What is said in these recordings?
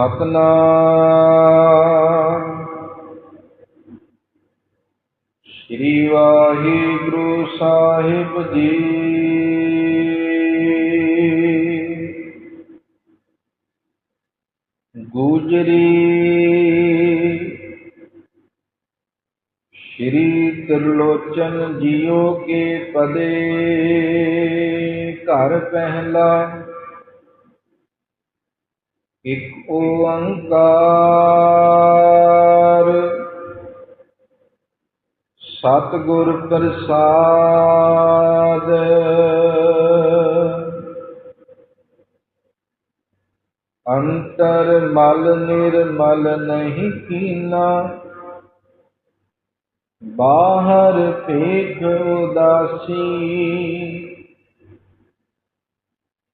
ਸਤਨਾਮ। ਸ੍ਰੀ ਵਾਹਿਗੁਰੂ ਸਾਹਿਬ ਜੀ। ਗੁਜਰੀ ਸ਼੍ਰੀ ਤਿਰਲੋਚਨ ਜੀਓ ਕੇ ਪਦੇ। ਘਰ ਪਹਿਲਾ ਇਕ ਓੰਕਾਰ। ਸਤਿਗੁਰ ਪ੍ਰਸਾਦ। ਅੰਤਰ ਮਲ ਨਿਰਮਲ ਨਹੀਂ ਕੀਨਾ। ਬਾਹਰ ਭੇਖ ਉਦਾਸੀ।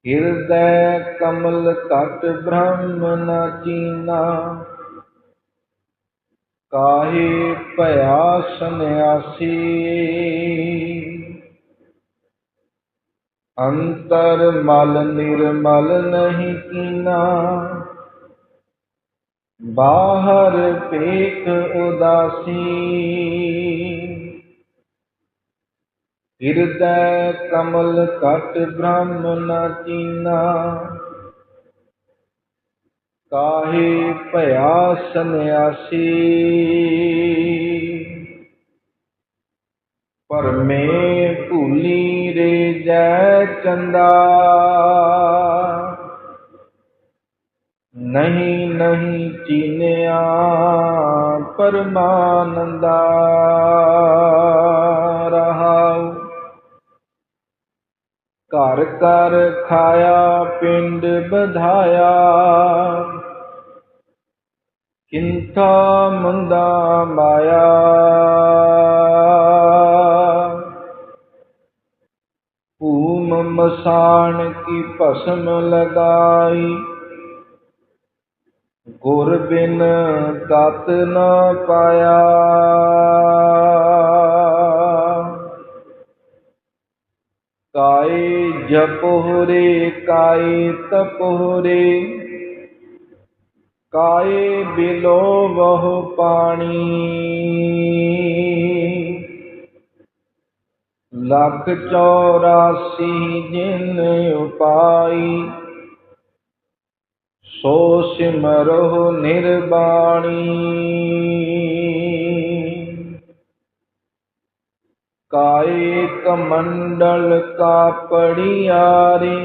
ਹਿਰਦੈ ਕਮਲ ਤਟ ਬ੍ਰਹਮ ਨ ਚੀਨਾ ਕਾਹੇ ਭਇਆ ਸੰਿਆਸੀ ਅੰਤਰ ਮਲ ਨਿਰਮਲ ਨਹੀਂ ਕੀਨਾ। ਬਾਹਰ ਭੇਖ ਉਦਾਸੀ। ਹਿਰਦੈ ਕਮਲ ਕਟ ਬ੍ਰਹਮ ਨ ਚੀਨਾ ਕਾਹੇ ਭਇਆ ਸੰਿਆਸੀ ਪਰਮੇ ਭੂਲੀ ਰੇ ਜੈ ਚੰਦਾ। ਨਹੀਂ ਨਹੀਂ ਚੀਨਿਆ ਪਰਮਾਨੰਦਾ। ਘਰ ਘਰ ਖਾਇਆ, ਪਿੰਡ ਬਧਾਇਆ ਕਿੰਥਾ ਮੰਦਾ ਮਾਇਆ। ਭੂਮ ਮਸਾਣ ਕੀ ਭਸਮ ਲਗਾਈ। ਗੁਰ ਬਿਨ ਤਤ ਨ ਪਾਇਆ। ਕਾਏ ਜਪੋਰੇ ਕਾਏ ਤਪੋਰੇ ਕਾਏ ਬਿਲੋ ਬਹੁ ਪਾਣੀ। ਲੱਖ ਚੌਰਾਸੀ ਜਿਨ ਉਪਾਈ। ਸੋ ਸਿਮਰੋ ਨਿਰਬਾਣੀ। ਕਾਏ ਕਮੰਡਲ ਕਾਪੜਿਆਰੀ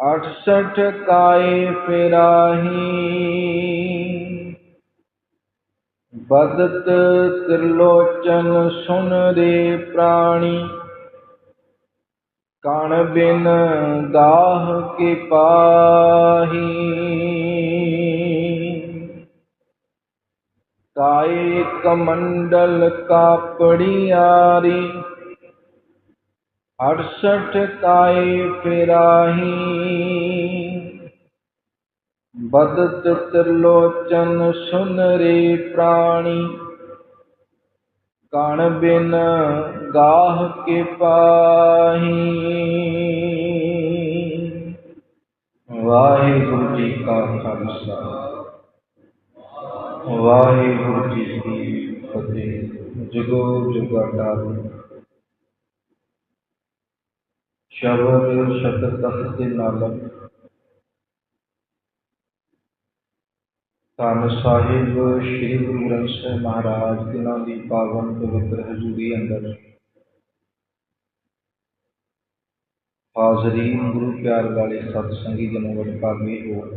68 ਕਾਏ ਫਿਰਾਹੀ। ਬਦਤ ਤਿਰਲੋਚਨ ਸੁਨ ਰੇ ਪ੍ਰਾਣੀ, ਕਣ ਬਿਨ ਦਾਹ ਕੇ ਪਾਹੀ। ਕਾਏ ਕਮੰਡਲ ਕਾਪੜਿਆਰੀ 68 ਕਾਏ ਫਿਰਾਹੀ ਬਦਤ ਤਿਰਲੋਚਨ ਸੁਨਰੇ ਪ੍ਰਾਣੀ ਕਣ ਬਿਨ ਗਾਹ ਕੇ ਪਾਹੀ ਵਾਹਿਗੁਰੂ ਜੀ ਕਾ ਖਾਲਸਾ ਵਾਹਿਗੁਰੂ ਜੀ ਕੀ ਫਤਿਹ। ਜਗੋ ਜੁਗਾਡਾਰ ਸ਼ਬਦ ਸ਼ਬਦ ਤਖਤ ਦੇ ਨਾਲਕ ਧੰਨ ਸਾਹਿਬ ਸ੍ਰੀ ਗੁਰੂ ਗ੍ਰੰਥ ਸਾਹਿਬ ਮਹਾਰਾਜ, ਜਿਨ੍ਹਾਂ ਦੀ ਪਾਵਨ ਪਵਿੱਤਰ ਹਜ਼ੂਰੀ ਅੰਦਰ। ਹਾਜ਼ਰੀਨ ਗੁਰੂ ਪਿਆਰ ਵਾਲੇ ਸਤ ਸੰਗੀ ਜਨੋਂ ਵਡਭਾਗੇ ਹੋ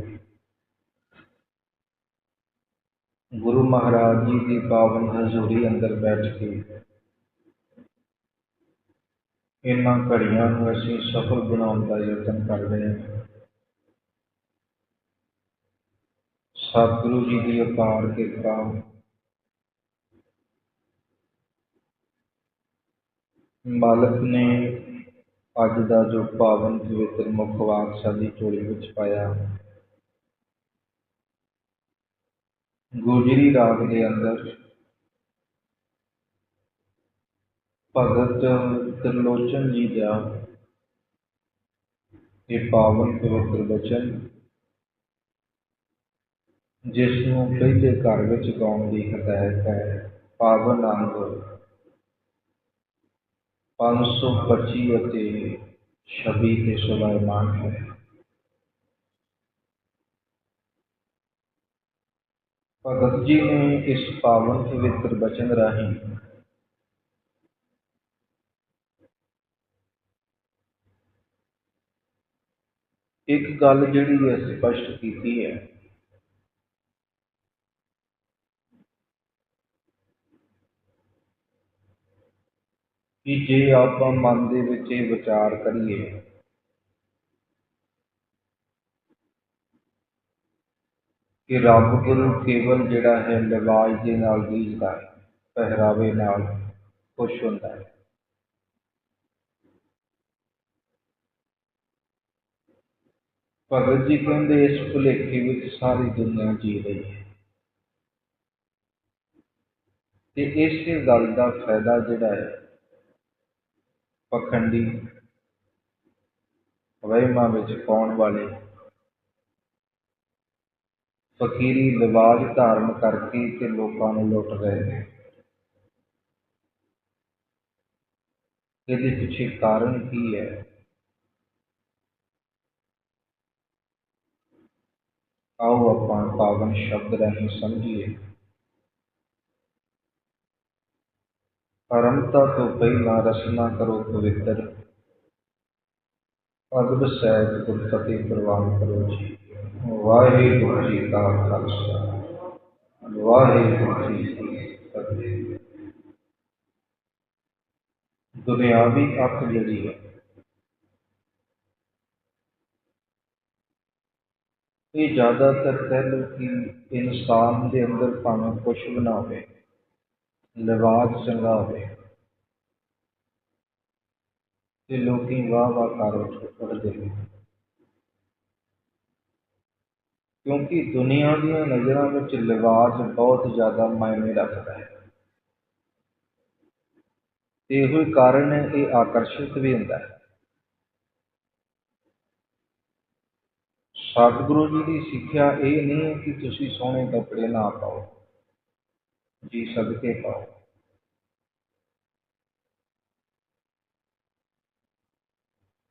ਗੁਰੂ ਮਹਾਰਾਜ ਜੀ ਦੀ ਪਾਵਨ ਹਜ਼ੂਰੀ ਅੰਦਰ ਬੈਠ ਕੇ ਇਹਨਾਂ ਘੜੀਆਂ ਨੂੰ ਅਸੀਂ ਸਫਲ ਬਣਾਉਣ ਦਾ ਯਤਨ ਕਰ ਰਹੇ ਹਾਂ। ਸਤਿਗੁਰੂ ਜੀ ਦੀ ਅਪਾਰ ਕਿਰਪਾ ਮਾਲਕ ਨੇ ਅੱਜ ਦਾ ਜੋ ਪਾਵਨ ਪਵਿੱਤਰ ਮੁਖ ਵਾਕ ਸਾਡੀ ਝੋਲੀ ਵਿੱਚ ਪਾਇਆ। ਗੋਜਰੀ ਰਾਗ ਦੇ ਅੰਦਰ ਭਗਤ ਤਿਰਲੋਚਨ ਜੀ ਦਾ ਇਹ ਪਾਵਨ ਪਵਿੱਤਰ ਬਚਨ ਜਿਸ ਨੂੰ ਪਹਿਲੇ ਘਰ ਵਿੱਚ ਗਾਉਣ ਦੀ ਹਦਾਇਤ ਹੈ, ਪਾਵਨ ਅੰਗ 525 ਅਤੇ 26 ਤੇ ਸੁਭਾਇਮਾਨ ਹੈ। ਭਗਤ ਜੀ ਨੇ ਇਸ ਪਾਵਨ ਪਵਿੱਤਰ ਬਚਨ ਰਾਹੀਂ ਇੱਕ ਗੱਲ ਜਿਹੜੀ ਹੈ ਸਪਸ਼ਟ ਕੀਤੀ ਹੈ। ਕਿ ਜੇ ਆਪਾਂ ਮਨ ਦੇ ਵਿੱਚ ਇਹ ਵਿਚਾਰ ਕਰੀਏ ਕਿ ਰੱਬ ਗੁਰੂ ਕੇਵਲ ਜਿਹੜਾ ਹੈ ਲਿਵਾਜ ਦੇ ਨਾਲ ਰੀਝਦਾ ਹੈ, ਪਹਿਰਾਵੇ ਨਾਲ ਖੁਸ਼ ਹੁੰਦਾ ਹੈ। ਭਗਤ ਜੀ ਕਹਿੰਦੇ, ਇਸ ਭੁਲੇਖੇ ਵਿੱਚ ਸਾਰੀ ਦੁਨੀਆ ਜੀ ਰਹੀ ਹੈ। ਤੇ ਇਸੇ ਗੱਲ ਦਾ ਫਾਇਦਾ ਜਿਹੜਾ ਹੈ, ਪਖੰਡੀ ਵਹਿਮਾਂ ਵਿੱਚ ਪਾਉਣ ਵਾਲੇ ਫਕੀਰੀ ਲਿਬਾਜ਼ ਧਾਰਨ ਕਰਕੇ ਤੇ ਲੋਕਾਂ ਨੂੰ ਲੁੱਟ ਰਹੇ ਨੇ ਇਹਦੇ ਪਿੱਛੇ ਕਾਰਨ ਕੀ ਹੈ? ਆਓ ਆਪਾਂ ਪਾਵਨ ਸ਼ਬਦ ਰਾਹੀਂ ਸਮਝੀਏ। ਪਰਮਤਾ ਤੋਂ ਪਹਿਲਾਂ ਰਸਨਾ ਕਰੋ ਪਵਿੱਤਰ। ਅਦਬ ਸਹਿਤ ਗੁਰਪਤੀ ਪ੍ਰਵਾਨ ਕਰੋ ਜੀ। ਵਾਹਿਗੁਰੂ ਜੀ ਕਾ ਖਾਲਸਾ ਵਾਹਿਗੁਰੂ ਜੀ ਕੀ ਫਤਿਹ ਦੁਨਿਆਵੀ ਅੱਖ ਜਿਹੜੀ ਹੈ ਇਹ ਜ਼ਿਆਦਾਤਰ ਕਹਿ ਲਓ ਕਿ ਇਨਸਾਨ ਦੇ ਅੰਦਰ ਭਾਵੇਂ ਕੁਛ ਵੀ ਨਾ ਹੋਵੇ ਲਿਬਾਸ ਚੰਗਾ ਹੋਵੇ ਤੇ ਲੋਕੀ ਵਾਹ ਵਾਹ ਕਰ ਉੱਠਦੇ ਨੇ ਕਿਉਂਕਿ ਦੁਨੀਆ ਦੀਆਂ ਨਜ਼ਰਾਂ ਵਿੱਚ ਲਿਬਾਸ ਬਹੁਤ ਜ਼ਿਆਦਾ ਮਾਇਨੇ ਰੱਖਦਾ ਹੈ। ਤੇ ਇਹੋ ਹੀ ਕਾਰਨ ਹੈ, ਇਹ ਆਕਰਸ਼ਿਤ ਵੀ ਹੁੰਦਾ ਹੈ। ਸਤਿਗੁਰੂ ਜੀ ਦੀ ਸਿੱਖਿਆ ਇਹ ਨਹੀਂ ਹੈ ਕਿ ਤੁਸੀਂ ਸੋਹਣੇ ਕੱਪੜੇ ਨਾ ਪਾਓ, ਜੀ ਸਦਕੇ ਪਾਓ।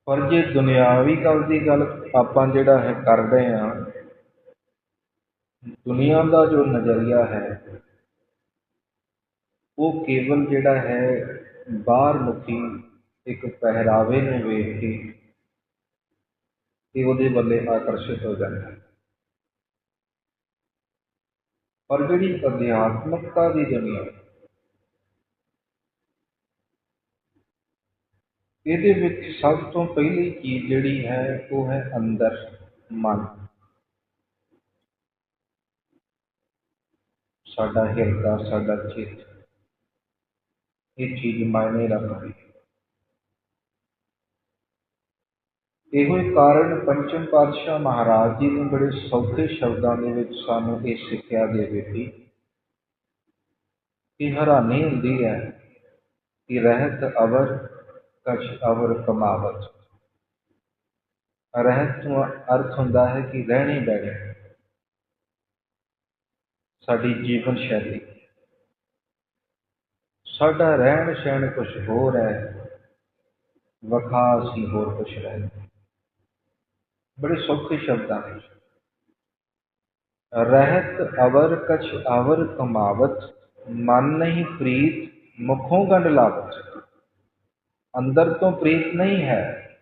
ਪਰ ਜੇ ਦੁਨਿਆਵੀ ਗੱਲ ਦੀ ਗੱਲ ਆਪਾਂ ਜਿਹੜਾ ਹੈ ਕਰ ਰਹੇ ਹਾਂ ਦੁਨੀਆ ਦਾ ਜੋ ਨਜ਼ਰੀਆ ਹੈ, ਉਹ ਕੇਵਲ ਜਿਹੜਾ ਹੈ ਬਾਹਰ ਮੁਖੀ ਇੱਕ ਪਹਿਰਾਵੇ ਨੂੰ ਵੇਖ ਕੇ ਤੇ ਉਹਦੇ ਵੱਲੇ ਆਕਰਸ਼ਿਤ ਹੋ ਜਾਂਦਾ ਹੈ। ਪਰ ਜਿਹੜੀ ਅਧਿਆਤਮਕਤਾ ਦੀ ਦੁਨੀਆ ਇਹਦੇ ਵਿੱਚ ਸਭ ਤੋਂ ਪਹਿਲੀ ਚੀਜ਼ ਜਿਹੜੀ ਹੈ, ਉਹ ਹੈ ਅੰਦਰ ਮਨ। ਸਾਡਾ ਹਿਰਦਾ, ਸਾਡਾ ਚਿੱਤ। ਇਹ ਚੀਜ਼ ਮਾਇਨੇ ਰੱਖਦੀ ਹੈ। ਇਹੋ ਹੀ ਕਾਰਨ ਪੰਚਮ ਪਾਤਸ਼ਾਹ ਮਹਾਰਾਜ ਜੀ ਨੇ ਬੜੇ ਸੌਖੇ ਸ਼ਬਦਾਂ ਦੇ ਵਿੱਚ ਸਾਨੂੰ ਇਹ ਸਿੱਖਿਆ ਦੇ ਦਿੱਤੀ ਕਿ ਹੈਰਾਨੀ ਹੁੰਦੀ ਹੈ ਕਿ ਰਹਿਤ ਅਵਰ, ਕਛ ਅਵਰ ਕਮਾਵਤ। ਰਹਿਤ ਤੋਂ ਅਰਥ ਹੁੰਦਾ ਹੈ ਕਿ ਰਹਿਣੀ ਬਹਿਣੀ। ਸਾਡੀ ਜੀਵਨ ਸ਼ੈਲੀ। ਸਾਡਾ ਰਹਿਣ ਸਹਿਣ ਕੁਝ ਹੋਰ ਹੈ ਵਖਾ ਅਸੀਂ ਹੋਰ ਕੁਝ ਰਹੇ ਬੜੇ ਸੌਖੇ ਸ਼ਬਦਾਂ ਵਿੱਚ ਰਹਿਤ ਅਵਰ ਕਛ ਅਵਰ ਕਮਾਵਤ, ਮਨ ਨਹੀਂ ਪ੍ਰੀਤ, ਮੁਖੋਂ ਗੰਢ ਲਾਵਤ। ਅੰਦਰ ਤੋਂ ਪ੍ਰੀਤ ਨਹੀਂ ਹੈ,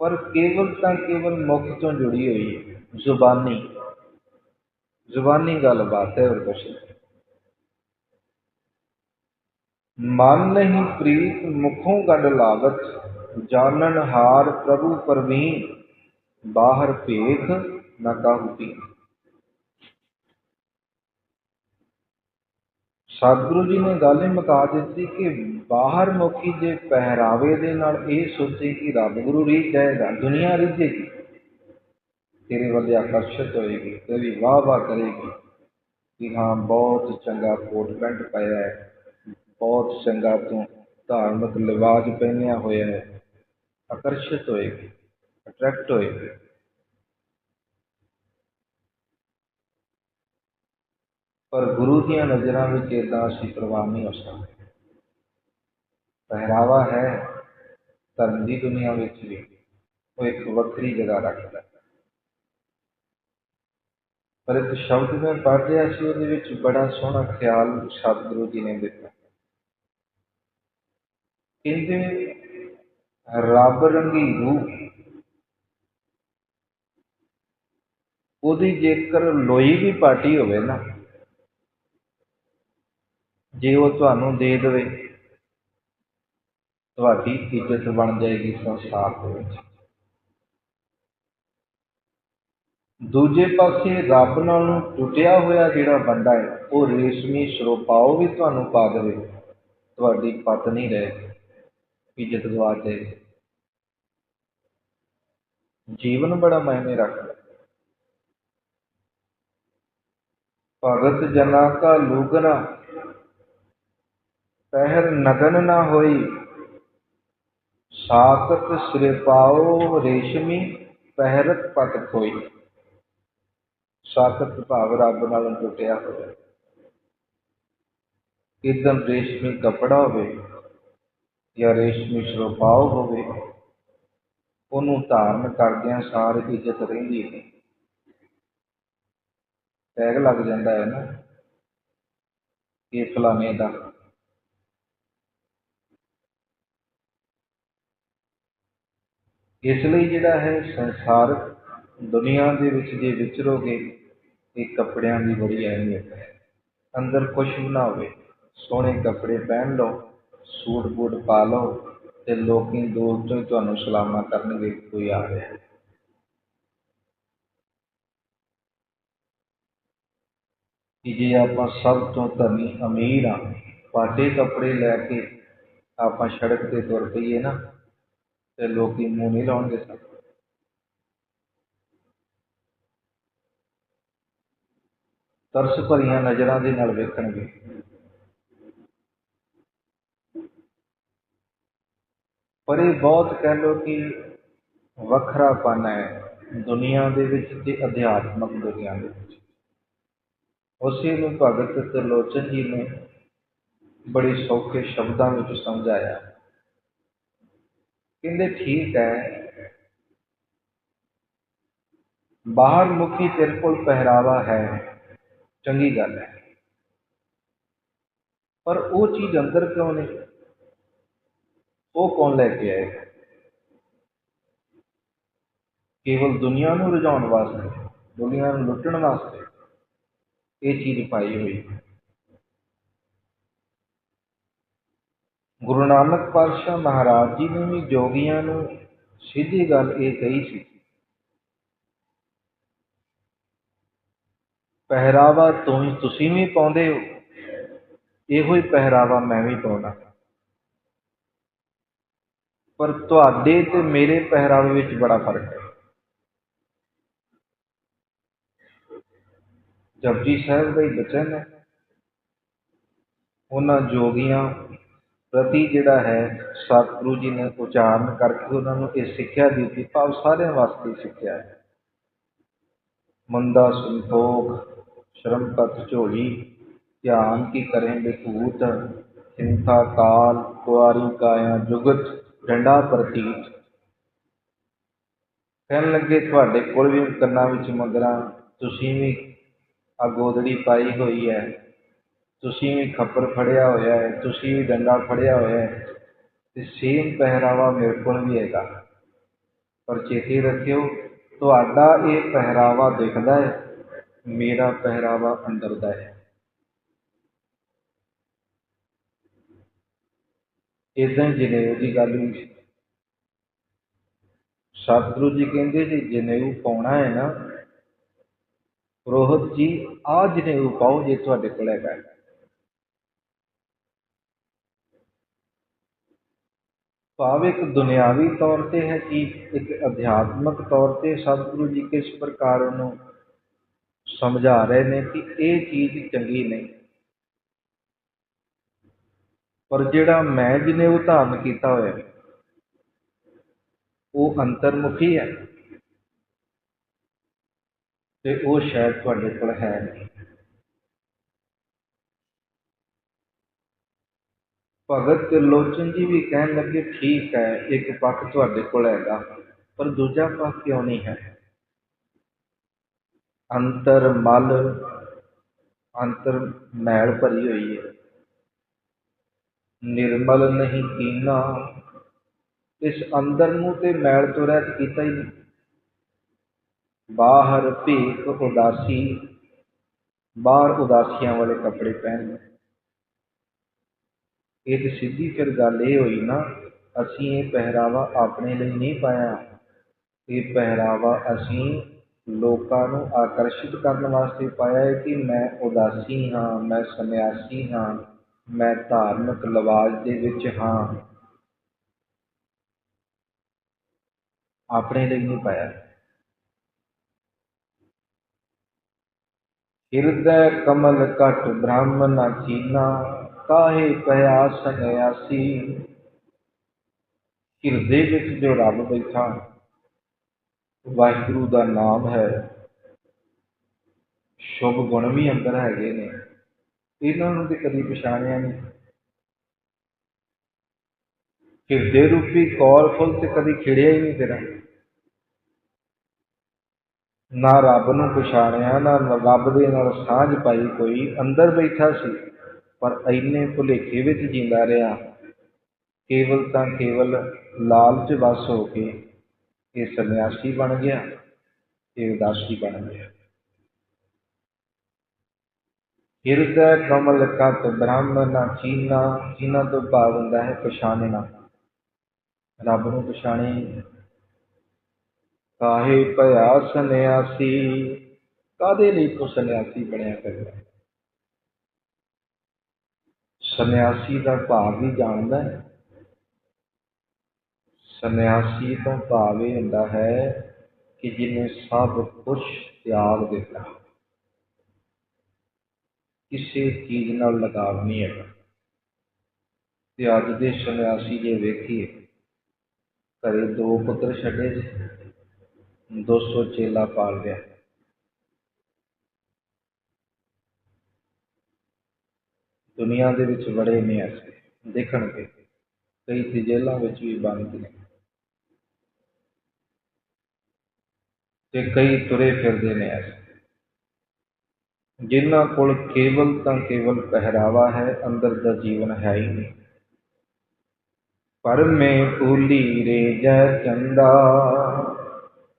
ਪਰ ਕੇਵਲ ਤਾਂ ਕੇਵਲ ਮੁਖ ਤੋਂ ਜੁੜੀ ਹੋਈ ਹੈ ਜ਼ੁਬਾਨੀ। ਜ਼ੁਬਾਨੀ ਗੱਲਬਾਤ ਹੈ ਹੋਰ ਕੁਛ ਮਨ ਨਹੀਂ ਪ੍ਰੀਤ, ਮੁਖੋਂ ਗੰਢ ਲਾਵਤ ਜਾਣਨ ਹਾਰ ਪ੍ਰਭੂ ਪਰਵੀਨ ਬਾਹਰ ਭੇਖ ਨਾ ਕਾਹੂ ਸਤਿਗੁਰੂ ਜੀ ਨੇ ਗੱਲ ਹੀ ਮੁਕਾ ਦਿੱਤੀ ਕਿ ਬਾਹਰ ਮੁਖੀ ਜੇ ਪਹਿਰਾਵੇ ਦੇ ਨਾਲ ਇਹ ਸੋਚੇ ਕਿ ਰੱਬ ਗੁਰੂ ਰੀਝ ਜਾਏਗਾ ਦੁਨੀਆ ਰੀਝੇਗੀ। ਤੇਰੇ ਵੱਲ ਆਕਰਸ਼ਿਤ ਹੋਏਗੀ ਤੇਰੀ ਵਾਹ ਵਾਹ ਕਰੇਗੀ ਕਿ ਹਾਂ ਬਹੁਤ ਚੰਗਾ ਕੋਟ ਪੈਂਟ ਪਾਇਆ ਹੈ ਬਹੁਤ ਚੰਗਾ ਤੂੰ ਧਾਰਮਿਕ ਲਿਬਾਸ ਪਹਿਨਿਆ ਹੋਇਆ ਹੈ ਆਕਰਸ਼ਿਤ ਹੋਏਗੀ ਅਟਰੈਕਟ ਹੋਏਗੀ ਪਰ ਗੁਰੂ ਦੀਆਂ ਨਜ਼ਰਾਂ ਵਿੱਚ ਇਦਾਂ ਅਸੀਂ ਪ੍ਰਵਾਨ ਨਹੀਂ ਹੋ ਸਕਦੇ ਪਹਿਰਾਵਾ ਹੈ ਧਰਮ ਦੀ ਦੁਨੀਆ ਵਿੱਚ ਵੀ ਉਹ ਇੱਕ ਵੱਖਰੀ ਜਗ੍ਹਾ ਰੱਖਦਾ ਹੈ ਪਰ ਇੱਕ ਸ਼ਬਦ ਮੈਂ ਪੜ੍ਹ ਰਿਹਾ ਸੀ, ਉਹਦੇ ਵਿੱਚ ਬੜਾ ਸੋਹਣਾ ਖਿਆਲ ਸਤਿਗੁਰੂ ਜੀ ਨੇ ਦਿੱਤਾ। ਕਹਿੰਦੇ, ਰੱਬ ਰੰਗੀ ਰੂਹ, ਉਹਦੀ ਜੇਕਰ ਲੋਈ ਵੀ ਪਾਟੀ ਹੋਵੇ ਨਾ, ਜੇ ਉਹ ਤੁਹਾਨੂੰ ਦੇ ਦੇਵੇ, ਤੁਹਾਡੀ ਇੱਜ਼ਤ ਬਣ ਜਾਏਗੀ ਸੰਸਾਰ ਦੇ ਵਿੱਚ। ਦੂਜੇ ਪਾਸੇ ਰੱਬ ਨਾਲੋਂ ਟੁੱਟਿਆ ਹੋਇਆ ਜਿਹੜਾ ਬੰਦਾ ਹੈ, ਉਹ ਰੇਸ਼ਮੀ ਸਰੋਪਾਓ ਵੀ ਤੁਹਾਨੂੰ ਪਾ ਦੇਵੇ। ਤੁਹਾਡੀ ਪਤ ਨਹੀਂ ਰਹੇ ਇੱਜ਼ਤ ਗਵਾ ਜਾਏ ਜੀਵਨ ਬੜਾ ਮਾਇਨੇ ਰੱਖਦਾ ਭਗਤ ਜਨਾ ਕਾ ਲੂਗਰਾ ਪਹਿਰ ਨਗਨ ਨਾ ਹੋਈ। ਸਾਕਤ ਸਿਰਪਾਓ ਰੇਸ਼ਮੀ, ਪਹਿਰਤ ਪਤ ਕੋਈ ਸਾਕਤ ਭਾਵ ਰੱਬ ਨਾਲ ਟੁੱਟਿਆ ਹੋਇਆ। ਇਦਮ ਰੇਸ਼ਮੀ ਕਪੜਾ ਹੋਵੇ ਜਾਂ ਰੇਸ਼ਮੀ ਸਰਪਾਉ ਹੋਵੇ, ਉਹਨੂੰ ਧਾਰਨ ਕਰਦਿਆਂ ਸਾਰ ਇੱਜ਼ਤ ਰਹਿੰਦੀ ਹੈ। ਟੈਗ ਲੱਗ ਜਾਂਦਾ ਹੈ ਨਾ, ਇਹ ਫਲਾਣੇ ਦਾ। ਇਸ ਲਈ ਜਿਹੜਾ ਹੈ ਸੰਸਾਰਕ ਦੁਨੀਆ ਦੇ ਵਿੱਚ ਜੇ ਵਿਚਰੋਗੇ ਇਹ ਕੱਪੜਿਆਂ ਦੀ ਬੜੀ ਅਹਿਮੀਅਤ ਹੈ। ਅੰਦਰ ਕੁਛ ਵੀ ਨਾ ਹੋਵੇ, ਸੋਹਣੇ ਕੱਪੜੇ ਪਹਿਨ ਲਓ, ਸੂਟ ਬੂਟ ਪਾ ਲਓ, ਤੇ ਲੋਕ ਦੂਰ ਤੋਂ ਹੀ ਤੁਹਾਨੂੰ ਸਲਾਮਾਂ ਕਰਨਗੇ, ਕੋਈ ਆ ਰਿਹਾ ਕਿ ਜੇ ਆਪਾਂ ਸਭ ਤੋਂ ਧਨੀ ਅਮੀਰ ਆ ਪਾਟੇ ਕੱਪੜੇ ਲੈ ਕੇ ਆਪਾਂ ਸੜਕ ਤੇ ਤੁਰ ਪਈਏ ਨਾ, ਤੇ ਲੋਕੀ ਮੂੰਹ ਨਹੀਂ ਲਾਉਣਗੇ ਸਾਨੂੰ ਤਰਸ ਭਰੀਆਂ ਨਜ਼ਰਾਂ ਦੇ ਨਾਲ ਵੇਖਣਗੇ। ਪਰ ਇਹ ਬਹੁਤ ਕਹਿ ਲਓ ਕਿ ਵੱਖਰਾਪਨ ਹੈ ਦੁਨੀਆ ਦੇ ਵਿੱਚ ਤੇ ਅਧਿਆਤਮਕ ਦੁਨੀਆ ਦੇ ਵਿੱਚ। ਉਸੇ ਨੂੰ ਭਗਤ ਤਰਲੋਚਨ ਜੀ ਨੇ ਬੜੇ ਸੌਖੇ ਸ਼ਬਦਾਂ ਵਿੱਚ ਸਮਝਾਇਆ। ਕਹਿੰਦੇ, ਠੀਕ ਹੈ। ਬਾਹਰ ਮੁਖੀ ਤੇਰੇ ਕੋਲ ਪਹਿਰਾਵਾ ਹੈ। ਚੰਗੀ ਗੱਲ ਹੈ। ਪਰ ਉਹ ਚੀਜ਼ ਅੰਦਰ ਕਿਉਂ ਨਹੀਂ ਉਹ ਕੌਣ ਲੈ ਕੇ ਆਏਗਾ ਕੇਵਲ ਦੁਨੀਆ ਨੂੰ ਰਜਾਉਣ ਵਾਸਤੇ, ਦੁਨੀਆ ਨੂੰ ਲੁੱਟਣ ਵਾਸਤੇ ਇਹ ਚੀਜ਼ ਪਾਈ ਹੋਈ ਗੁਰੂ ਨਾਨਕ ਪਾਤਸ਼ਾਹ ਮਹਾਰਾਜ ਜੀ ਨੇ ਵੀ ਜੋਗੀਆਂ ਨੂੰ ਸਿੱਧੀ ਗੱਲ ਇਹ ਕਹੀ ਸੀ ਪਹਿਰਾਵਾ ਤੁਸੀਂ ਤੁਸੀਂ ਵੀ ਪਾਉਂਦੇ ਹੋ? ਇਹੋ ਹੀ ਪਹਿਰਾਵਾ ਮੈਂ ਵੀ ਪਾਉਣਾ ਪਰ ਤੁਹਾਡੇ ਤੇ ਮੇਰੇ ਪਹਿਰਾਵੇ ਵਿੱਚ ਬੜਾ ਫ਼ਰਕ ਹੈ। ਜਪਜੀ ਸਾਹਿਬ ਦਾ ਹੀ ਬਚਨ ਹੈ। ਉਹਨਾਂ ਜੋਗੀਆਂ ਪ੍ਰਤੀ ਜਿਹੜਾ ਹੈ, ਸਤਿਗੁਰੂ ਜੀ ਨੇ ਉਚਾਰਨ ਕਰਕੇ ਉਹਨਾਂ ਨੂੰ ਇਹ ਸਿੱਖਿਆ ਦਿੱਤੀ ਭਾਵ ਸਾਰਿਆਂ ਵਾਸਤੇ ਸਿੱਖਿਆ ਹੈ। ਮੰਦਾ ਸੰਤੋਖ ਸ਼ਰਮ ਪਤ ਝੋਲੀ, ਧਿਆਨ ਕੀ ਕਰੇ ਬਿਕੂਤ ਚਿੰਤਾ ਕਾਲ, ਕੁਆਰੀ ਕਾਇਆ ਜੁਗਤ, ਡੰਡਾ ਪ੍ਰਤੀਤ। ਕਹਿਣ ਲੱਗੇ, ਤੁਹਾਡੇ ਕੋਲ ਵੀ ਕੰਨਾਂ ਵਿੱਚ ਮਗਰਾਂ ਤੁਸੀਂ ਵੀ ਆ ਪਾਈ ਹੋਈ ਹੈ। ਤੁਸੀਂ ਵੀ ਖੱਪਰ ਫੜਿਆ ਹੋਇਆ ਹੈ, ਤੁਸੀਂ ਵੀ ਡੰਡਾ ਫੜਿਆ ਹੋਇਆ ਹੈ। ਤੇ ਸੇਮ ਪਹਿਰਾਵਾ ਮੇਰੇ ਕੋਲ ਵੀ ਹੈਗਾ। ਪਰ ਚੇਤੇ ਰੱਖਿਓ, ਤੁਹਾਡਾ ਇਹ ਪਹਿਰਾਵਾ ਦਿਖਦਾ ਹੈ ਮੇਰਾ ਪਹਿਰਾਵਾ ਅੰਦਰ ਦਾ ਹੈ। ਇਦਾਂ ਹੀ ਜਨੇਊ ਦੀ ਗੱਲ ਵੀ ਸਤਿਗੁਰੂ ਜੀ ਕਹਿੰਦੇ ਜੀ, ਜਨੇਊ ਪਾਉਣਾ ਹੈ ਨਾ ਪੁਰੋਹਿਤ ਜੀ ਆ ਜਨੇਊ ਪਾਓ ਜੇ ਤੁਹਾਡੇ ਕੋਲ ਹੈਗਾ। ਭਾਵ ਇੱਕ ਦੁਨਿਆਵੀ ਤੌਰ ਤੇ ਹੈ ਕਿ ਇੱਕ ਅਧਿਆਤਮਕ ਤੌਰ ਤੇ ਸਤਿਗੁਰੂ ਜੀ ਕਿਸ ਪ੍ਰਕਾਰ ਉਹਨੂੰ سمجھا رہے ہیں کہ یہ چیز چنگی نہیں۔ پر جہاں میں جن کیا ہوا وہ انترمکھی ہے۔ تو وہ شاید تھوڑے کول ہے نہیں۔ بھگت لوچن جی بھی کہن لگے، ٹھیک ہے، ایک پک تا پر دوجا پک کیوں نہیں ہے؟ ਅੰਤਰ ਮਲ, ਅੰਤਰ ਮੈਲ ਭਰੀ ਹੋਈ ਹੈ। ਨਿਰਮਲ ਨਹੀਂ ਕੀਨਾ। ਇਸ ਅੰਦਰ ਨੂੰ ਤੇ ਮੈਲ ਤੋਂ ਰਹਿਤ ਕੀਤਾ ਹੀ ਨਹੀਂ। ਬਾਹਰ ਭੀਖ ਉਦਾਸੀ, ਬਾਹਰ ਉਦਾਸੀਆਂ ਵਾਲੇ ਕੱਪੜੇ ਪਹਿਨ ਇਹ ਤੇ ਸਿੱਧੀ ਫਿਰ ਗੱਲ ਇਹ ਹੋਈ ਨਾ, ਅਸੀਂ ਇਹ ਪਹਿਰਾਵਾ ਆਪਣੇ ਲਈ ਨਹੀਂ ਪਾਇਆ। ਇਹ ਪਹਿਰਾਵਾ ਅਸੀਂ ਲੋਕਾਂ ਨੂੰ ਆਕਰਸ਼ਿਤ ਕਰਨ ਵਾਸਤੇ ਪਾਇਆ ਹੈ ਕਿ ਮੈਂ ਉਦਾਸੀ ਹਾਂ, ਮੈਂ ਸੰਨਿਆਸੀ ਹਾਂ, ਮੈਂ ਧਾਰਮਿਕ ਲਿਵਾਜ ਦੇ ਵਿੱਚ ਹਾਂ। ਆਪਣੇ ਲਈ ਨਹੀਂ ਪਾਇਆ। ਹਿਰਦੈ ਕਮਲ ਕਟ ਬ੍ਰਹਮ ਨਾ ਚੀਨਾ, ਕਾਹੇ ਪਿਆ ਸੰਨਿਆਸੀ। ਹਿਰਦੇ ਵਿੱਚ ਜੋ ਰੱਬ ਬੈਠਾ ਵਾਹਿਗੁਰੂ ਦਾ ਨਾਮ ਹੈ। ਸ਼ੁਭ ਗੁਣ ਵੀ ਅੰਦਰ ਹੈਗੇ ਨੇ। ਇਹਨਾਂ ਨੂੰ ਤੇ ਕਦੀ ਪਛਾਣਿਆ ਨਹੀਂ। ਹਿਰਦੇ ਰੂਪੀ ਕੌਲ ਫੁੱਲ ਤੇ ਕਦੀ ਖਿੜਿਆ ਹੀ ਨਹੀਂ ਤੇਰਾ। ਨਾ ਰੱਬ ਨੂੰ ਪਛਾਣਿਆ, ਨਾ ਰੱਬ ਦੇ ਨਾਲ ਸਾਂਝ ਪਾਈ ਕੋਈ। ਅੰਦਰ ਬੈਠਾ ਸੀ, ਪਰ ਇੰਨੇ ਭੁਲੇਖੇ ਵਿੱਚ ਜਿੰਦਾ ਰਿਹਾ। ਕੇਵਲ ਤਾਂ ਕੇਵਲ ਲਾਲਚ ਵਸ ਹੋ ਕੇ ਇਹ ਸੰਨਿਆਸੀ ਬਣ ਗਿਆ, ਇਹ ਉਦਾਸੀ ਬਣ ਗਿਆ। ਹਿਰਦੈ ਕਮਲ ਕਤ ਬ੍ਰਹਮ ਨਾ ਚੀਨਾ ਚੀਨਾ ਤੋਂ ਭਾਵ ਹੁੰਦਾ ਹੈ ਪਛਾਣਨਾ। ਰੱਬ ਨੂੰ ਪਛਾਣੇ। ਕਾਹੇ ਭਇਆ ਸੰਨਿਆਸੀ ਕਾਦੇ ਲਈ ਤੂੰ ਸੰਨਿਆਸੀ ਬਣਿਆ ਕਰਦਾ ਸੰਨਿਆਸੀ ਦਾ ਭਾਵ ਵੀ ਜਾਣਦਾ ਹੈ। ਸੰਨਿਆਸੀ ਤੋਂ ਭਾਵ ਇਹ ਹੁੰਦਾ ਹੈ ਕਿ ਜਿਹਨੇ ਸਭ ਕੁਝ ਤਿਆਗ ਦਿੱਤਾ। ਕਿਸੇ ਚੀਜ਼ ਨਾਲ ਲਗਾਵ ਨਹੀਂ ਹੈਗਾ। ਤੇ ਅੱਜ ਦੇ ਸੰਨਿਆਸੀ ਜੇ ਵੇਖੀਏ, ਘਰੇ ਦੋ ਪੁੱਤਰ ਛੱਡੇ ਜੀ 200 ਚੇਲਾ ਪਾਲ ਲਿਆ ਦੁਨੀਆ ਦੇ ਵਿੱਚ ਬੜੇ ਨੇ ਐਸੇ, ਦੇਖਣਗੇ, ਕਈ ਤੇ ਜੇਲ੍ਹਾਂ ਵਿੱਚ ਵੀ ਬੰਦ ਨੇ। ਤੇ ਕਈ ਤੁਰੇ ਫਿਰਦੇ ਨੇ ਜਿਨ੍ਹਾਂ ਕੋਲ ਕੇਵਲ ਤਾਂ ਕੇਵਲ ਪਹਿਰਾਵਾ ਹੈ, ਅੰਦਰ ਦਾ ਜੀਵਨ ਹੈ ਹੀ ਨਹੀਂ। ਪਰ ਮੈਂ ਭੂਲੀ ਰੇ ਜੈ ਚੰਦਾ।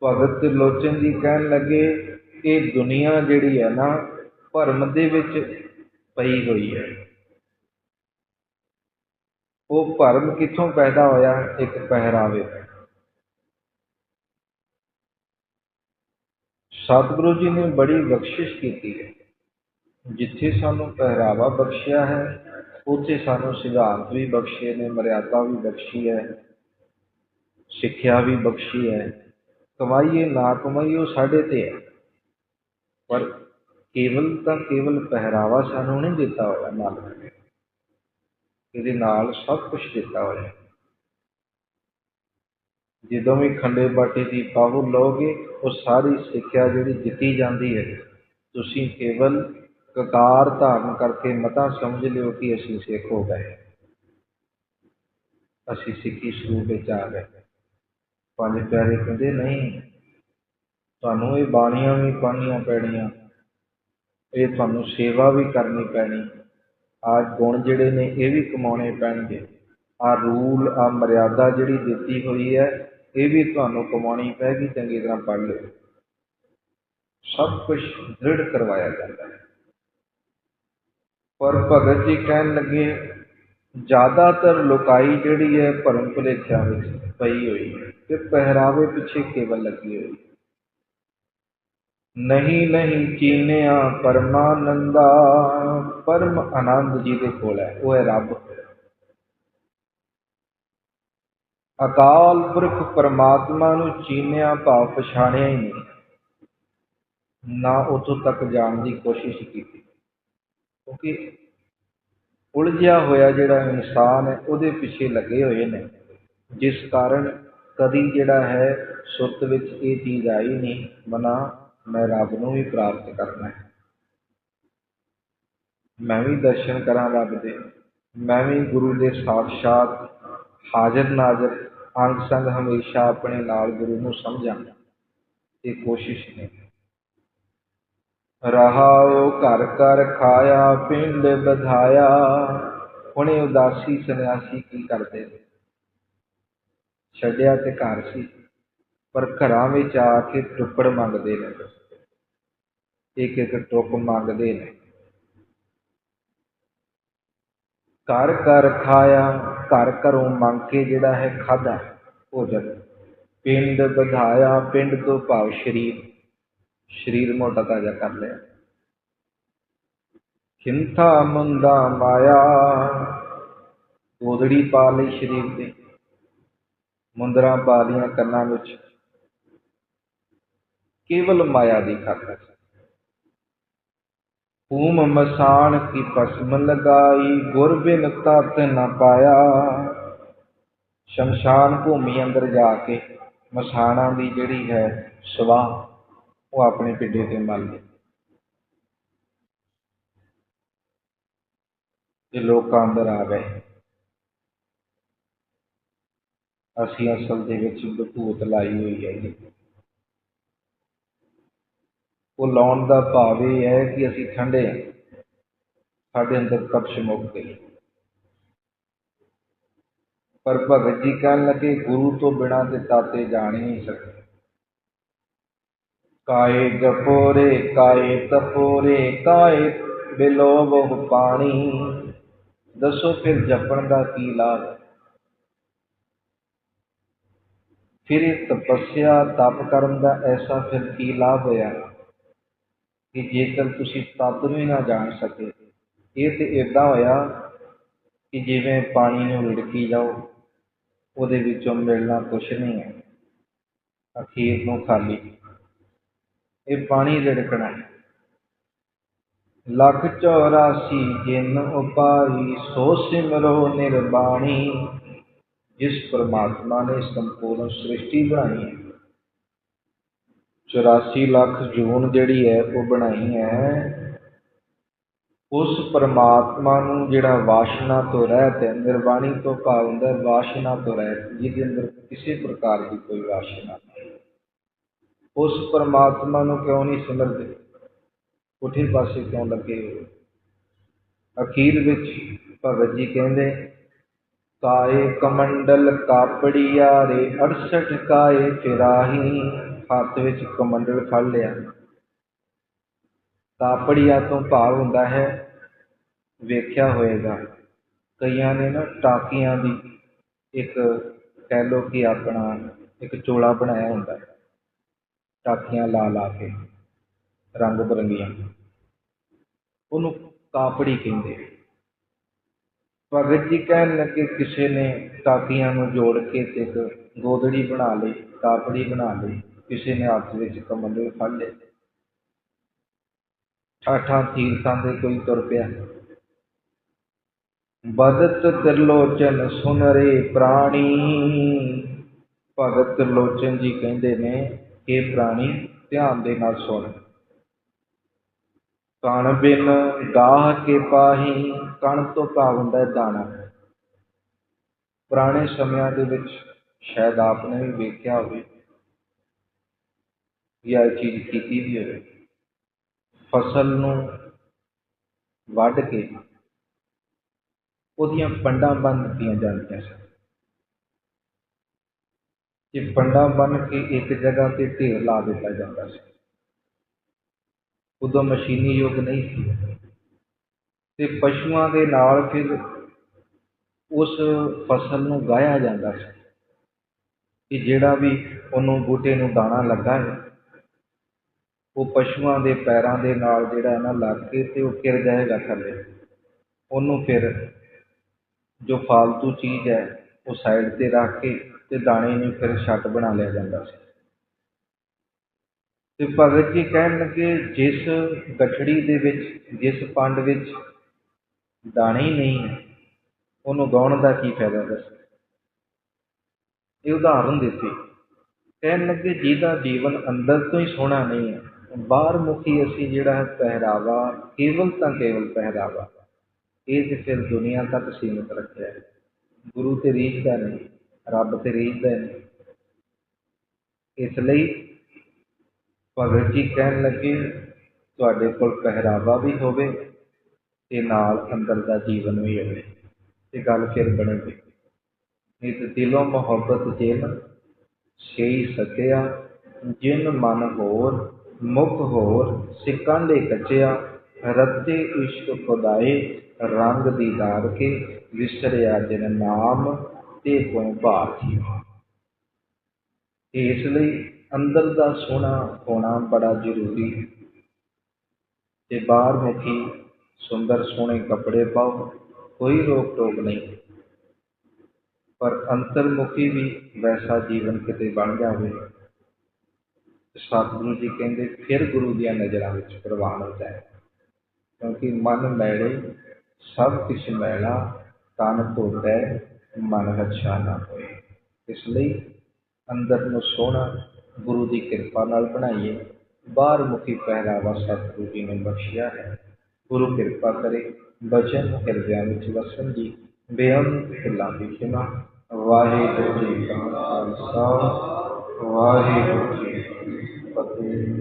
ਭਗਤ ਲੋਚਨ ਜੀ ਕਹਿਣ ਲੱਗੇ, ਇਹ ਦੁਨੀਆ ਜਿਹੜੀ ਹੈ ਨਾ, ਭਰਮ ਦੇ ਵਿੱਚ ਪਈ ਹੋਈ ਹੈ। ਉਹ ਭਰਮ ਕਿੱਥੋਂ ਪੈਦਾ ਹੋਇਆ? ਇੱਕ ਪਹਿਰਾਵੇ ਤੋਂ। ਸਤਿਗੁਰੂ ਜੀ ਨੇ ਬੜੀ ਬਖਸ਼ਿਸ਼ ਕੀਤੀ ਹੈ। ਜਿੱਥੇ ਸਾਨੂੰ ਪਹਿਰਾਵਾ ਬਖਸ਼ਿਆ ਹੈ, ਉੱਥੇ ਸਾਨੂੰ ਸਿਧਾਂਤ ਵੀ ਬਖਸ਼ੇ ਨੇ, ਮਰਿਆਦਾ ਵੀ ਬਖਸ਼ੀ ਹੈ, ਸਿੱਖਿਆ ਵੀ ਬਖਸ਼ੀ ਹੈ। ਕਮਾਈਏ ਨਾ ਕਮਾਈਓ ਸਾਡੇ ਤੇ ਹੈ। ਪਰ ਕੇਵਲ ਤਾਂ ਕੇਵਲ ਪਹਿਰਾਵਾ ਸਾਨੂੰ ਨਹੀਂ ਦਿੱਤਾ ਹੋਇਆ ਮਾਲਕ ਨੇ ਇਹਦੇ ਨਾਲ ਸਭ ਕੁਝ ਦਿੱਤਾ ਹੋਇਆ। ਜਦੋਂ ਵੀ ਖੰਡੇ ਬਾਟੇ ਦੀ ਪਾਹੂ ਲਓਗੇ, ਉਹ ਸਾਰੀ ਸਿੱਖਿਆ ਜਿਹੜੀ ਦਿੱਤੀ ਜਾਂਦੀ ਹੈ। ਤੁਸੀਂ ਕੇਵਲ ਕਕਾਰ ਧਾਰਨ ਕਰਕੇ ਮਤਾ ਸਮਝ ਲਿਓ ਕਿ ਅਸੀਂ ਸਿੱਖ ਹੋ ਗਏ। ਅਸੀਂ ਸਿੱਖੀ ਸਰੂਪ ਵਿੱਚ ਆ ਗਏ। ਪੰਜ ਪਿਆਰੇ ਕਹਿੰਦੇ, ਨਹੀਂ, ਤੁਹਾਨੂੰ ਇਹ ਬਾਣੀਆਂ ਵੀ ਪੜ੍ਹਨੀਆਂ ਪੈਣੀਆਂ, ਇਹ ਤੁਹਾਨੂੰ ਸੇਵਾ ਵੀ ਕਰਨੀ ਪੈਣੀ। ਆ ਗੁਣ ਜਿਹੜੇ ਨੇ, ਇਹ ਵੀ ਕਮਾਉਣੇ ਪੈਣਗੇ। ਆ ਰੂਲ, ਆ ਮਰਿਆਦਾ ਜਿਹੜੀ ਦਿੱਤੀ ਹੋਈ ਹੈ ਇਹ ਵੀ ਤੁਹਾਨੂੰ ਕਮਾਉਣੀ ਪੈਗੀ, ਚੰਗੀ ਤਰ੍ਹਾਂ ਪੜ੍ਹ ਲਓ। ਸਭ ਕੁਝ ਦ੍ਰਿੜ ਕਰਵਾਇਆ ਜਾਂਦਾ ਹੈ। ਪਰ ਭਗਤ ਜੀ ਕਹਿਣ ਲੱਗੇ, ਜ਼ਿਆਦਾਤਰ ਲੋਕਾਈ ਜਿਹੜੀ ਹੈ ਭਰਮ ਭੁਲੇਖਿਆਂ ਵਿੱਚ ਪਈ ਹੋਈ ਹੈ ਤੇ ਪਹਿਰਾਵੇ ਪਿੱਛੇ ਕੇਵਲ ਲੱਗੀ ਹੋਈ ਨਹੀਂ ਨਹੀਂ, ਚੀਨਿਆ ਪਰਮਾਨੰਦਾ, ਪਰਮ ਆਨੰਦ ਜੀ ਦੇ ਕੋਲ ਹੈ, ਉਹ ਹੈ ਰੱਬ। ਅਕਾਲ ਪੁਰਖ ਪਰਮਾਤਮਾ ਨੂੰ ਚੀਨਿਆ ਭਾਵ ਪਛਾਣਿਆ ਹੀ ਨਹੀਂ। ਨਾ ਉਥੋਂ ਤੱਕ ਜਾਣ ਦੀ ਕੋਸ਼ਿਸ਼ ਕੀਤੀ। ਕਿਉਂਕਿ ਉਲਝਿਆ ਹੋਇਆ ਜਿਹੜਾ ਇਨਸਾਨ ਹੈ, ਉਹਦੇ ਪਿੱਛੇ ਲੱਗੇ ਹੋਏ ਨੇ। ਜਿਸ ਕਾਰਨ ਕਦੀ ਜਿਹੜਾ ਹੈ, ਸੁਰਤ ਵਿੱਚ ਇਹ ਚੀਜ਼ ਆਈ ਨਹੀਂ, ਮਨਾ ਮੈਂ ਰੱਬ ਨੂੰ ਵੀ ਪ੍ਰਾਪਤ ਕਰਨਾ ਹੈ। ਮੈਂ ਵੀ ਦਰਸ਼ਨ ਕਰਾਂ ਰੱਬ ਦੇ। ਮੈਂ ਵੀ ਗੁਰੂ ਦੇ ਸਾਖਸ਼ਾਤ ਹਾਜ਼ਰ ਨਾਜ਼ਰ ਅੰਗ ਸੰਗ ਹਮੇਸ਼ਾ ਆਪਣੇ ਨਾਲ ਗੁਰੂ ਨੂੰ ਸਮਝਾਂ ਇਹ ਕੋਸ਼ਿਸ਼ ਨਹੀਂ ਰਹਾਉ ਘਰ ਘਰ ਖਾਇਆ, ਪਿੰਡ ਬਧਾਇਆ ਹੁਣੇ ਉਦਾਸੀ ਸੰਨਿਆਸੀ ਕੀ ਕਰਦੇ ਨੇ? ਛੱਡਿਆ ਤੇ ਘਰ ਸੀ, ਪਰ ਘਰਾਂ ਵਿੱਚ ਆ ਕੇ ਟੁੱਕੜ ਮੰਗਦੇ ਨੇ। ਇੱਕ ਇੱਕ ਟੁੱਪ ਮੰਗਦੇ ਨੇ। ਘਰ ਘਰ ਖਾਇਆ ਘਰ ਘਰੋਂ ਮੰਗ ਕੇ ਜਿਹੜਾ ਹੈ ਖਾਧਾ ਭੋਜਨ। ਪਿੰਡ ਵਧਾਇਆ, ਪਿੰਡ ਤੋਂ ਭਾਵ ਸਰੀਰ। ਸਰੀਰ ਮੋਟਾ ਤਾਜ਼ਾ ਕਰ ਲਿਆ। ਖਿੰਥਾ ਮੁੰਦਾ ਮਾਇਆ। ਗੋਦੜੀ ਪਾ ਲਈ ਸਰੀਰ ਤੇ ਮੁੰਦਰਾਂ ਪਾ ਲਈਆਂ ਕੰਨਾਂ ਵਿੱਚ। ਕੇਵਲ ਮਾਇਆ ਦੀ ਖਾਤਰ। ਭੂਮ ਮਸਾਨ ਕੀ ਭਸਮ ਲਗਾਈ, ਗੁਰ ਬਿਨ ਤਤ ਪਾਇਆ। ਸ਼ਮਸ਼ਾਨ ਭੂਮੀ ਅੰਦਰ ਜਾ ਕੇ ਮਸਾਣਾ ਦੀ ਜਿਹੜੀ ਹੈ ਸਵਾਹ, ਉਹ ਆਪਣੇ ਪਿੱਡੇ ਤੇ ਮਲ ਲਈ ਇਹ ਲੋਕਾਂ ਅੰਦਰ ਆ ਗਏ। ਅਸੀਂ ਅਸਲ ਦੇ ਵਿੱਚ ਭੂਤ ਲਾਈ ਹੋਈ ਹੈ ਉਹ ਲਾਉਣ ਦਾ ਭਾਵ ਇਹ ਹੈ ਕਿ ਅਸੀਂ ਠੰਡੇ ਹਾਂ। ਸਾਡੇ ਅੰਦਰ ਤਪਸ਼ ਮੁੱਕ ਗਈ। ਪਰ ਭਗਤ ਜੀ ਕਹਿਣ ਲੱਗੇ, ਗੁਰੂ ਤੋਂ ਬਿਨਾਂ ਤੇ ਤਾਤੇ ਜਾਣ ਹੀ ਨਹੀਂ ਸਕਦੇ। ਕਾਏ ਜਪੋਰੇ ਕਾਏ ਤਪੋਰੇ, ਕਾਏ ਬਿਲੋਬ ਪਾਣੀ। ਦੱਸੋ ਫਿਰ ਜਪਣ ਦਾ ਕੀ ਲਾਭ ਫਿਰ ਇਹ ਤਪੱਸਿਆ ਤਪ ਕਰਨ ਦਾ ਐਸਾ ਫਿਰ ਕੀ ਲਾਭ ਹੋਇਆ? ਕਿ ਜੇਕਰ ਤੁਸੀਂ ਤੱਤ ਨੂੰ ਹੀ ਨਾ ਜਾਣ ਸਕੇ, ਇਹ ਤੇ ਇਦਾਂ ਹੋਇਆ ਕਿ ਜਿਵੇਂ ਪਾਣੀ ਨੂੰ ਰਿੜਕੀ ਜਾਓ, ਉਹਦੇ ਵਿੱਚੋਂ ਮਿਲਣਾ ਕੁਛ ਨਹੀਂ ਹੈ। ਅਖੀਰ ਨੂੰ ਖਾਲੀ। ਇਹ ਪਾਣੀ ਰਿੜਕਣਾ ਹੈ। ਲੱਖ 84 ਜਿਨ ਉਪਾਈ ਸੋ ਸਿਮਰੋ ਨਿਰਬਾਣੀ, ਜਿਸ ਪਰਮਾਤਮਾ ਨੇ ਸੰਪੂਰਨ ਸ੍ਰਿਸ਼ਟੀ ਬਣਾਈ ਹੈ। 84 ਲੱਖ ਜੂਨ ਜਿਹੜੀ ਹੈ ਉਹ ਬਣਾਈ ਹੈ। ਉਸ ਪਰਮਾਤਮਾ ਨੂੰ ਜਿਹੜਾ ਵਾਸ਼ਨਾ ਤੋਂ ਰਹਿਤ ਹੈ, ਨਿਰਵਾਣੀ ਤੋਂ ਭਾਵ ਹੁੰਦਾ ਵਾਸ਼ਨਾ ਤੋਂ ਰਹਿਤ, ਜਿਹਦੇ ਅੰਦਰ ਕਿਸੇ ਪ੍ਰਕਾਰ ਦੀ ਕੋਈ ਵਾਸ਼ਨਾ ਨਹੀਂ। ਉਸ ਪਰਮਾਤਮਾ ਨੂੰ ਕਿਉਂ ਨਹੀਂ ਸਿਮਰਦੇ? ਪੁੱਠੇ ਪਾਸੇ ਕਿਉਂ ਲੱਗੇ ਹੋ? ਅਖੀਰ ਵਿੱਚ ਭਗਤ ਜੀ ਕਹਿੰਦੇ ਕਾਏ ਕਮੰਡਲ ਕਾਪੜੀਆ ਰੇ 68 ਕਾਏ ਫਿਰਾਹੀ ਹੱਥ ਵਿੱਚ ਕਮੰਡਲ ਫੜ ਲਿਆ। ਕਾਪੜੀਆ ਤੋਂ ਭਾਵ ਹੁੰਦਾ ਹੈ, ਵੇਖਿਆ ਹੋਏਗਾ। ਕਈਆਂ ਨੇ ਨਾ ਟਾਕੀਆਂ ਦੀ ਇੱਕ ਕਹਿ ਲੋ ਕਿ ਆਪਣਾ ਇੱਕ ਚੋਲਾ ਬਣਾਇਆ ਹੁੰਦਾ ਹੈ। ਟਾਕੀਆਂ ਲਾ ਲਾ ਕੇ, ਰੰਗ ਬਰੰਗੀਆਂ। ਉਹਨੂੰ ਕਾਪੜੀ ਕਹਿੰਦੇ ਭਗਤ ਜੀ ਕਹਿਣ ਲੱਗੇ, ਕਿਸੇ ਨੇ ਟਾਕੀਆਂ ਨੂੰ ਜੋੜ ਕੇ ਤੇ ਇੱਕ ਗੋਦੜੀ ਬਣਾ ਲਈ, ਕਾਪੜੀ ਬਣਾ ਲਈ। ਕਿਸੇ ਨੇ ਹੱਥ ਵਿੱਚ ਕਮੰਡਲ ਫੜ ਲਏ। ਠਾਠਾਂ ਤੀਰਥਾਂ ਦੇ ਕੋਈ ਤੁਰ ਪਿਆ। ਬਦਤ ਤਿਰਲੋਚਨ ਸੁਨਰੇ ਪ੍ਰਾਣੀ। ਭਗਤ ਤਿਰਲੋਚਨ ਜੀ ਕਹਿੰਦੇ ਨੇ ਇਹ ਪ੍ਰਾਣੀ, ਧਿਆਨ ਦੇ ਨਾਲ ਸੁਣ। ਕਣ ਬਿਨ ਗਾਹ ਕੇ ਪਾਹੀ, ਕਣ ਤੋਂ ਭਾਵ ਹੁੰਦਾ ਹੈ ਦਾਣਾ। ਪੁਰਾਣੇ ਸਮਿਆਂ ਦੇ ਵਿੱਚ ਸ਼ਾਇਦ ਆਪਨੇ ਵੀ ਵੇਖਿਆ ਹੋਵੇ ਜਾਂ ਚੀਜ਼ ਕੀਤੀ ਵੀ ਹੋਵੇ। ਫਸਲ ਨੂੰ ਵੱਢ ਕੇ ਉਹਦੀਆਂ ਪੰਡਾਂ ਬੰਨ ਦਿੱਤੀਆਂ ਜਾਂਦੀਆਂ ਸਨ। ਇਹ ਪੰਡਾਂ ਬੰਨ੍ਹ ਕੇ ਇੱਕ ਜਗ੍ਹਾ ਤੇ ਢੇਰ ਲਾ ਦਿੱਤਾ ਜਾਂਦਾ ਸੀ, ਉਦੋਂ ਮਸ਼ੀਨੀ ਯੁੱਗ ਨਹੀਂ ਸੀ। ਤੇ ਪਸ਼ੂਆਂ ਦੇ ਨਾਲ ਫਿਰ ਉਸ ਫਸਲ ਨੂੰ ਗਾਇਆ ਜਾਂਦਾ ਸੀ ਕਿ ਜਿਹੜਾ ਵੀ ਉਹਨੂੰ ਬੂਟੇ ਨੂੰ ਦਾਣਾ ਲੱਗਾ ਹੈ ਉਹ ਪਸ਼ੂਆਂ ਦੇ ਪੈਰਾਂ ਦੇ ਨਾਲ ਜਿਹੜਾ ਨਾ ਲੱਗ ਕੇ ਤੇ ਉਹ ਕਿਰ ਜਾਏਗਾ ਥੱਲੇ। ਉਹਨੂੰ ਫਿਰ ਜੋ ਫਾਲਤੂ ਚੀਜ਼ ਹੈ, ਉਹ ਸਾਈਡ ਤੇ ਰੱਖ ਕੇ ਤੇ ਦਾਣੇ ਨੂੰ ਫਿਰ ਛੱਤ ਬਣਾ ਲਿਆ ਜਾਂਦਾ ਸੀ। ਤੇ ਭਗਤ ਜੀ ਕਹਿਣ ਲੱਗੇ, ਜਿਸ ਗਠੜੀ ਦੇ ਵਿੱਚ, ਜਿਸ ਪੰਡ ਵਿੱਚ ਦਾਣੇ ਹੀ ਨਹੀਂ ਹੈ, ਉਹਨੂੰ ਗਾਉਣ ਦਾ ਕੀ ਫਾਇਦਾ ਦੱਸ? ਇਹ ਉਦਾਹਰਨ ਦਿੱਤੀ। ਕਹਿਣ ਲੱਗੇ, ਜਿਹਦਾ ਜੀਵਨ ਅੰਦਰ ਤੋਂ ਹੀ ਸੋਹਣਾ ਨਹੀਂ ਹੈ ਬਾਹਰ ਮੁਖੀ ਅਸੀਂ ਜਿਹੜਾ ਹੈ ਪਹਿਰਾਵਾ, ਕੇਵਲ ਤਾਂ ਕੇਵਲ ਪਹਿਰਾਵਾ, ਇਹ ਤੇ ਫਿਰ ਦੁਨੀਆ ਤੱਕ ਸੀਮਿਤ ਰੱਖਿਆ ਹੈ। ਗੁਰੂ ਤੇ ਰੀਝਦਾ ਨਹੀਂ, ਰੱਬ ਤੇ ਰੀਝਦਾ ਨਹੀਂ। ਇਸ ਲਈ ਭਗਤ ਜੀ ਕਹਿਣ ਲੱਗੇ, ਤੁਹਾਡੇ ਕੋਲ ਪਹਿਰਾਵਾ ਵੀ ਹੋਵੇ ਤੇ ਨਾਲ ਅੰਦਰ ਦਾ ਜੀਵਨ ਵੀ ਹੋਵੇ। ਤੇ ਗੱਲ ਫਿਰ ਬਣੇਗੀ ਇਸ ਦਿਲੋਂ ਮੁਹੱਬਤ ਜਿਨ ਛੇ ਸਕਿਆ ਜਿਨ ਮਨ ਹੋਰ ਮੁਖ ਹੋਰ ਦੇ ਕੱਚਿਆ, ਰੱਤੇ ਇਸ਼ਕ ਖੁਦਾਏ, ਰੰਗ ਦੀਦਾਰ ਕੇ ਵਿਸਰਿਆ ਜਿਨ ਨਾਮ ਤੇ ਕੋ ਭਾਥੀ ਇਸ ਲਈ ਅੰਦਰ ਦਾ ਸੋਹਣਾ ਹੋਣਾ ਬੜਾ ਜ਼ਰੂਰੀ। ਤੇ ਬਾਹਰ ਮੁਖੀ ਸੁੰਦਰ ਸੋਹਣੇ ਕੱਪੜੇ ਪਾਓ, ਕੋਈ ਰੋਕ ਟੋਕ ਨਹੀਂ। ਪਰ ਅੰਤਰਮੁਖੀ ਵੀ ਵੈਸਾ ਜੀਵਨ ਕਿਤੇ ਬਣ ਜਾਵੇ। ਸਤਿਗੁਰੂ ਜੀ ਕਹਿੰਦੇ ਫਿਰ ਗੁਰੂ ਦੀਆਂ ਨਜ਼ਰਾਂ ਵਿੱਚ ਪ੍ਰਵਾਨ ਹੁੰਦਾ ਹੈ ਕਿਉਂਕਿ ਮਨ ਮੈਲੇ, ਸਭ ਕੁਛ ਮੈਲਾ, ਤਨ ਧੋਤੈ, ਮਨ ਹੱਛਾ ਨਾ ਹੋਏ। ਇਸ ਲਈ ਅੰਦਰ ਨੂੰ ਸੋਹਣਾ ਗੁਰੂ ਦੀ ਕਿਰਪਾ ਨਾਲ ਬਣਾਈਏ। ਬਾਹਰ ਮੁਖੀ ਪਹਿਰਾਵਾ ਸਤਿਗੁਰੂ ਜੀ ਨੇ ਬਖਸ਼ਿਆ ਹੈ। ਗੁਰੂ ਕਿਰਪਾ ਕਰੇ, ਬਚਨ ਹਿਰਦਿਆਂ ਵਿੱਚ ਵਸਣ ਦੀ ਬੇਅੰਤ ਭੁੱਲਾਂ ਦੀ ਖਿਮਾ। ਵਾਹਿਗੁਰੂ ਜੀ ਕਾ ਖਾਲਸਾ, ਵਾਹਿਗੁਰੂ ਜੀ ਕੀ ਫਤਿਹ